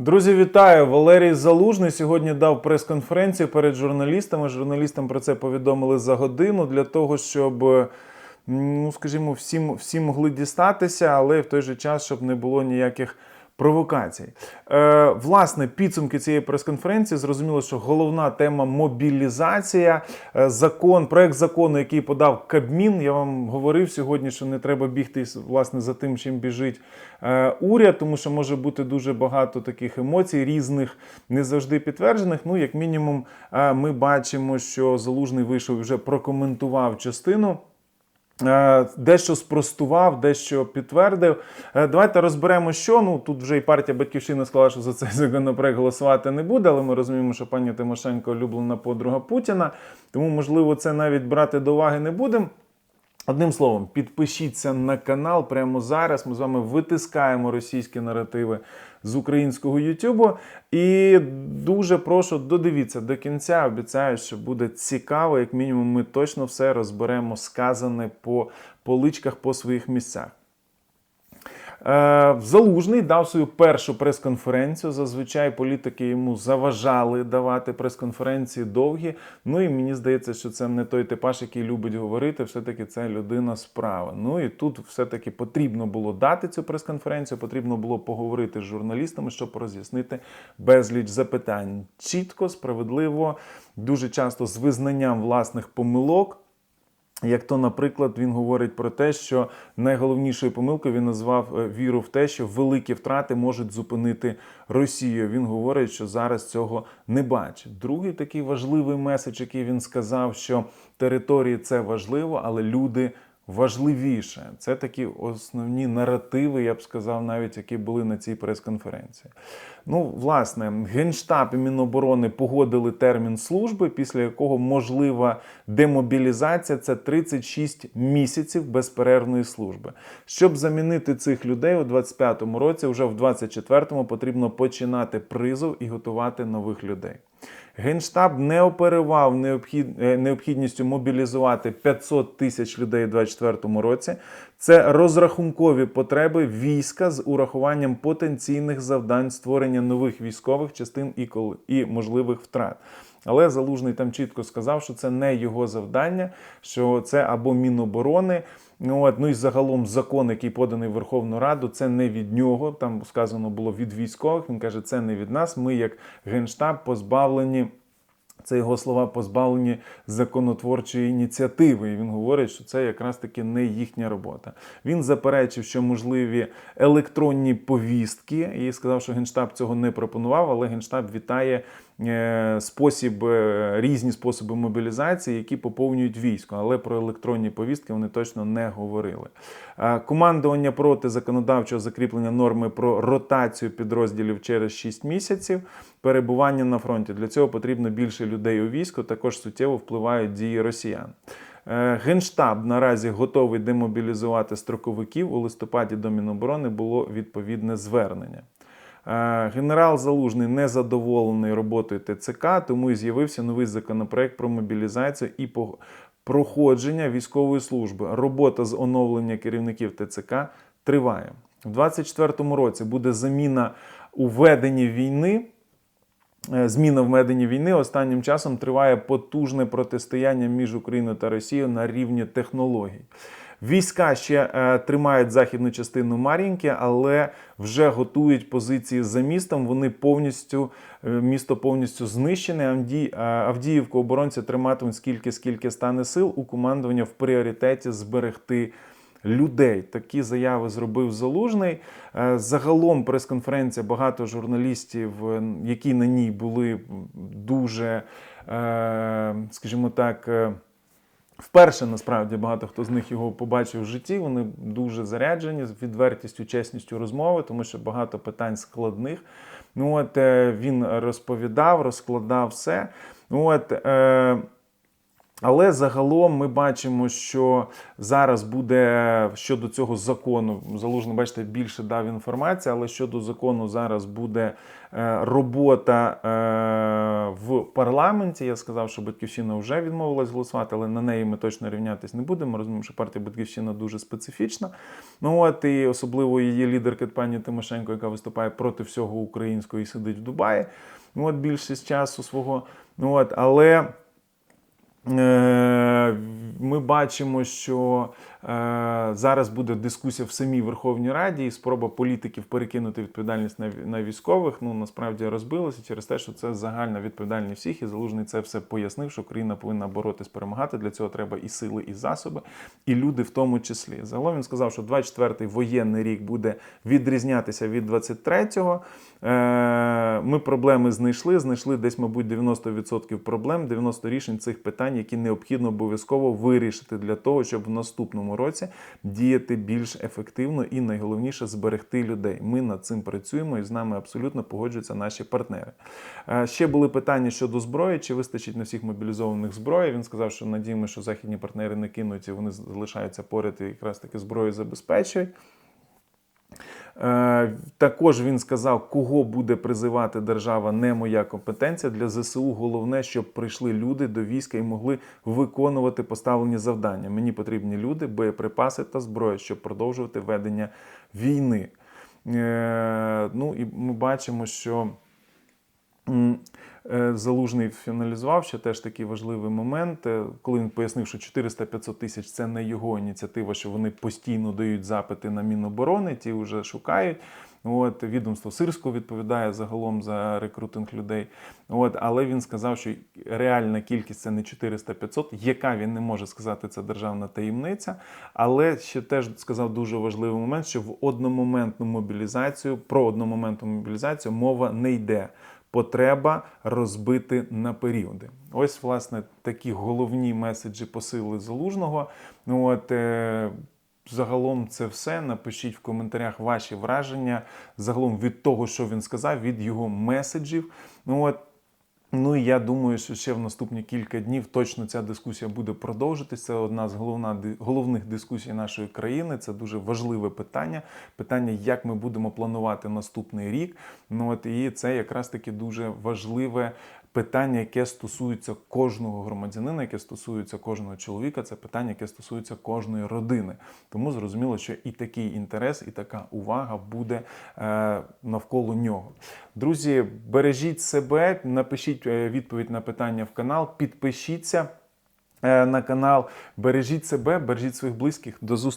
Друзі, вітаю! Валерій Залужний сьогодні дав прес-конференцію перед журналістами. Журналістам про це повідомили за годину для того, щоб, ну скажімо, всім, всі могли дістатися, але в той же час, щоб не було ніяких провокацій. Е, власне, підсумки цієї прес-конференції зрозуміло, що головна тема мобілізація. Е, закон, проект закону, який подав Кабмін. Я вам говорив сьогодні, що не треба бігти власне за тим, чим біжить е, уряд, тому що може бути дуже багато таких емоцій, різних, не завжди підтверджених. Ну, як мінімум, е, ми бачимо, що залужний вийшов вже прокоментував частину. Е, Дещо спростував, дещо підтвердив. Е, Давайте розберемо, що ну тут вже і партія Батьківщина сказала, що за цей законопроект голосувати не буде, але ми розуміємо, що пані Тимошенко улюблена подруга Путіна, тому можливо це навіть брати до уваги не будемо. Одним словом, підпишіться на канал прямо зараз. Ми з вами витискаємо російські наративи з українського Ютубу. І дуже прошу додивіться до кінця. Обіцяю, що буде цікаво. Як мінімум, ми точно все розберемо сказане по поличках по своїх місцях. Е, Залужний дав свою першу прес-конференцію. Зазвичай політики йому заважали давати прес-конференції довгі. Ну і мені здається, що це не той типаж, який любить говорити. Все-таки це людина справа. Ну і тут все-таки потрібно було дати цю прес-конференцію, потрібно було поговорити з журналістами, щоб роз'яснити безліч запитань. Чітко, справедливо, дуже часто з визнанням власних помилок. Як то, наприклад, він говорить про те, що найголовнішою помилкою він назвав е, віру в те, що великі втрати можуть зупинити Росію. Він говорить, що зараз цього не бачить. Другий такий важливий меседж, який він сказав, що території це важливо, але люди важливіше. Це такі основні наративи, я б сказав, навіть які були на цій прес-конференції. Ну, власне, Генштаб і Міноборони погодили термін служби, після якого можлива демобілізація це 36 місяців безперервної служби. Щоб замінити цих людей у 25-му році, вже в 24-му потрібно починати призов і готувати нових людей. Генштаб не оперував необхід, е, необхідністю мобілізувати 500 тисяч людей у 2024 році. Це розрахункові потреби війська з урахуванням потенційних завдань створення нових військових частин і, кол... і можливих втрат. Але Залужний там чітко сказав, що це не його завдання, що це або Міноборони. Ну, от, ну і загалом закон, який поданий в Верховну Раду, це не від нього. Там сказано було від військових. Він каже, це не від нас. Ми, як генштаб, позбавлені. Це його слова позбавлені законотворчої ініціативи. І він говорить, що це якраз таки не їхня робота. Він заперечив, що можливі електронні повістки, і сказав, що генштаб цього не пропонував, але генштаб вітає спосіб, е, різні способи мобілізації, які поповнюють військо. Але про електронні повістки вони точно не говорили. Е, Командування проти законодавчого закріплення норми про ротацію підрозділів через 6 місяців перебування на фронті. Для цього потрібно більше людей у війську. Також суттєво впливають дії росіян. Е, Генштаб наразі готовий демобілізувати строковиків. У листопаді до Міноборони було відповідне звернення. Е, Генерал Залужний не задоволений роботою ТЦК, тому і з'явився новий законопроект про мобілізацію і проходження військової служби. Робота з оновлення керівників ТЦК триває. У 2024 році буде заміна у веденні війни. Е, Зміна в веденні війни останнім часом триває потужне протистояння між Україною та Росією на рівні технологій. Війська ще е, тримають західну частину Мар'їнки, але вже готують позиції за містом. Вони повністю е, місто повністю знищене. Авді- е, Авдіївку оборонці триматимуть скільки скільки стане сил. У командування в пріоритеті зберегти людей. Такі заяви зробив Залужний. Е, Загалом прес-конференція багато журналістів, е, які на ній були дуже, е, скажімо так. Вперше насправді багато хто з них його побачив в житті. Вони дуже заряджені з відвертістю, чесністю розмови, тому що багато питань складних. Ну от він розповідав, розкладав все. Ну от е, Але загалом ми бачимо, що зараз буде щодо цього закону, залужно, бачите, більше дав інформації, але щодо закону зараз буде е, робота е, в парламенті. Я сказав, що Батьківщина вже відмовилась голосувати, але на неї ми точно рівнятись не будемо. Розуміємо, що партія Батьківщина дуже специфічна. Ну от і особливо її лідерка пані Тимошенко, яка виступає проти всього українського і сидить в Дубаї. Ну, от більшість часу свого. Ну от, але. Е, Ми бачимо, що зараз буде дискусія в самій Верховній Раді і спроба політиків перекинути відповідальність на, ві- на військових. Ну насправді розбилося через те, що це загальна відповідальність всіх, і залужний це все пояснив, що Україна повинна боротись, перемагати. Для цього треба і сили, і засоби, і люди в тому числі. Загалом він сказав, що 24-й воєнний рік буде відрізнятися від 23-го. Е, Ми проблеми знайшли. Знайшли десь, мабуть, 90% проблем, 90 рішень цих питань, які необхідно обов'язково вирішити для того, щоб в наступному році діяти більш ефективно і найголовніше зберегти людей. Ми над цим працюємо і з нами абсолютно погоджуються наші партнери. Е, Ще були питання щодо зброї, чи вистачить на всіх мобілізованих зброї. Він сказав, що надіємося, що західні партнери не кинуть і вони залишаються поряд і якраз таки зброю забезпечують. Е, Також він сказав, кого буде призивати держава, не моя компетенція. Для ЗСУ головне, щоб прийшли люди до війська і могли виконувати поставлені завдання. Мені потрібні люди, боєприпаси та зброя, щоб продовжувати ведення війни. Е, Ну і ми бачимо, що. Е, Залужний фіналізував ще теж такий важливий момент, е, коли він пояснив, що 400-500 тисяч це не його ініціатива, що вони постійно дають запити на Міноборони, ті вже шукають. От відомство Сирського відповідає загалом за рекрутинг людей. От, але він сказав, що реальна кількість це не 400-500, яка він не може сказати, це державна таємниця. Але ще теж сказав дуже важливий момент, що в одномоментну мобілізацію, про одномоментну мобілізацію мова не йде потреба розбити на періоди. Ось, власне, такі головні меседжі посили залужного. Ну, от, е, Загалом це все. Напишіть в коментарях ваші враження загалом від того, що він сказав, від його меседжів. Ну от Ну і я думаю, що ще в наступні кілька днів точно ця дискусія буде продовжитися. Це одна з головна, головних дискусій нашої країни. Це дуже важливе питання. Питання, як ми будемо планувати наступний рік. Ну от і це якраз таки дуже важливе питання, яке стосується кожного громадянина, яке стосується кожного чоловіка. Це питання, яке стосується кожної родини. Тому зрозуміло, що і такий інтерес, і така увага буде е, навколо нього. Друзі, бережіть себе, напишіть е, відповідь на питання в канал, підпишіться е, на канал, бережіть себе, бережіть своїх близьких. До зустрічі.